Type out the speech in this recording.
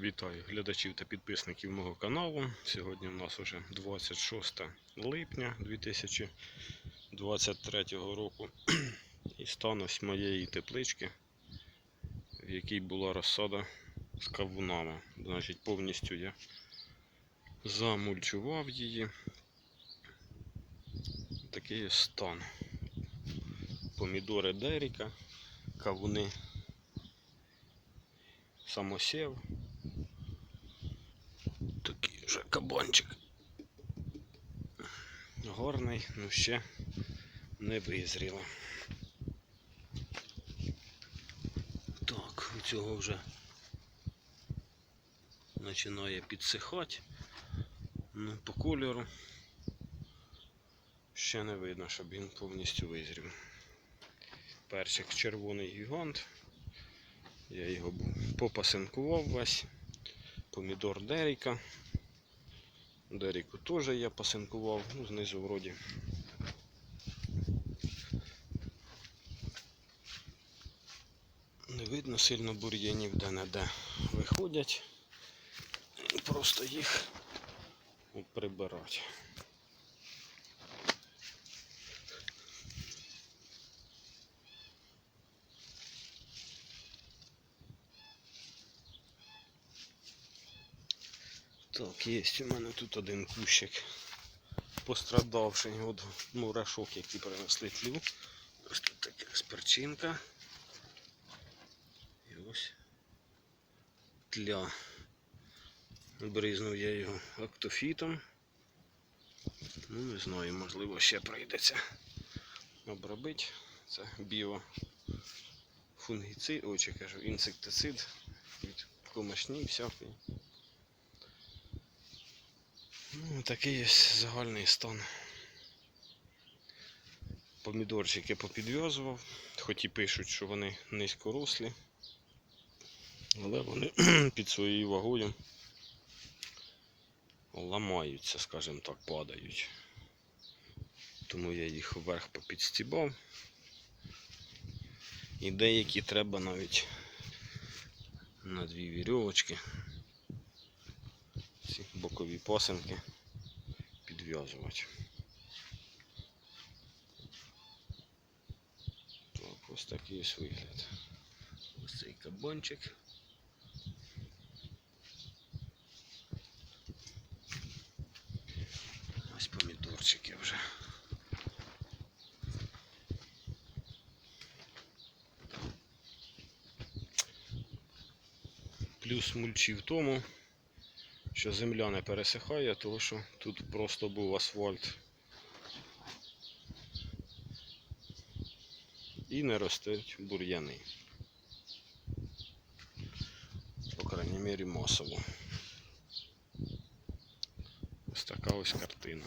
Вітаю глядачів та підписників мого каналу. Сьогодні у нас уже 26 липня 2023 року. І стан ось моєї теплички, в якій була розсада з кавунами. Значить, повністю я замульчував її. Такий стан. Помідори Деріка, кавуни самосів. Вже кабанчик. Горний, ну ще не визріло. Так, у цього вже починає підсихати. Ну, по кольору ще не видно, щоб він повністю визрів. Перчик червоний гігант. Я його попасинкував весь. Помідор Деріка. Деріку теж я пасинкував, ну, знизу вроді. Не видно сильно бур'янів де-не-де виходять. Просто їх прибирати. Так, є у мене тут один кущик пострадавший від мурашок, які принесли тлю. Ось тут така сперчинка. І ось тля. Бризнув я його актофітом. Ну, не знаю, можливо, ще прийдеться обробити. Це біо фунгіцид, ой, кажу, інсектицид від комашні всякої. Ну, такий ось загальний стан. Помідорчики попідв'язував, хоч і пишуть, що вони низькорослі, але вони під своєю вагою ламаються, скажімо так, падають. Тому я їх вверх попідстібав. І деякі треба навіть на дві вірьовочки ці бокові пасинки підв'язувати. Ось такий ось вигляд. Ось цей кабанчик. Ось помідорчики вже. Плюс мульчі в тому, що земля не пересихає, тому що тут просто був асфальт. І не ростуть бур'яни. По крайній мірі масово. Ось така ось картина.